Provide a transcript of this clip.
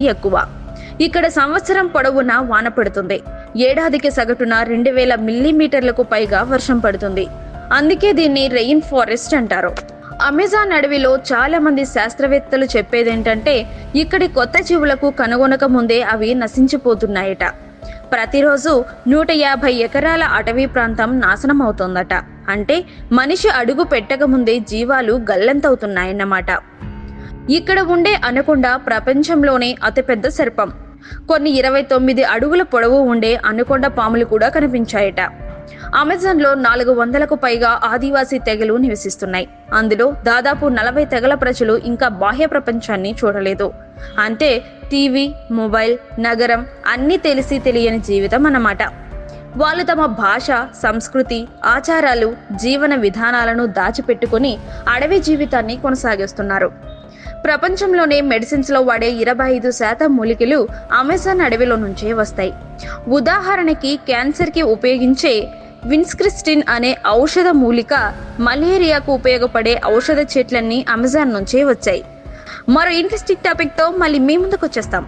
ఎక్కువ. ఇక్కడ సంవత్సరం పొడవునా వాన పడుతుంది. ఏడాదికి సగటున రెండు వేల మిల్లీమీటర్లకు పైగా వర్షం పడుతుంది. అందుకే దీన్ని రెయిన్ ఫారెస్ట్ అంటారు. అమెజాన్ అడవిలో చాలా మంది శాస్త్రవేత్తలు చెప్పేదేంటంటే ఇక్కడి కొత్త జీవులకు కనుగొనక ముందే అవి నశించిపోతున్నాయట. ప్రతిరోజు నూట యాభై ఎకరాల అటవీ ప్రాంతం నాశనం అవుతోందట. అంటే మనిషి అడుగు పెట్టకముందే జీవాలు గల్లంతవుతున్నాయన్నమాట. ఇక్కడ ఉండే అనకొండ ప్రపంచంలోనే అతిపెద్ద సర్పం. కొన్ని ఇరవై తొమ్మిది అడుగుల పొడవు ఉండే అనకొండ పాములు కూడా కనిపించాయట. అమెజాన్లో నాలుగు వందలకు పైగా ఆదివాసీ తెగలు నివసిస్తున్నాయి. అందులో దాదాపు నలభై తెగల ప్రజలు ఇంకా బాహ్య ప్రపంచాన్ని చూడలేదు. అంటే టీవీ మొబైల్ నగరం అన్నీ తెలిసి తెలియని జీవితం అన్నమాట. వాళ్ళు తమ భాష సంస్కృతి ఆచారాలు జీవన విధానాలను దాచిపెట్టుకుని అడవి జీవితాన్ని కొనసాగిస్తున్నారు. ప్రపంచంలోనే మెడిసిన్స్లో వాడే ఇరవై ఐదు శాతం మూలికలు అమెజాన్ అడవిలో నుంచే వస్తాయి. ఉదాహరణకి క్యాన్సర్కి ఉపయోగించే విన్స్క్రిస్టిన్ అనే ఔషధ మూలిక మలేరియాకు ఉపయోగపడే ఔషధ చెట్లన్నీ అమెజాన్ నుంచే వచ్చాయి. మరో ఇంట్రెస్టింగ్ టాపిక్తో మళ్ళీ మీ ముందుకు వచ్చేస్తాం.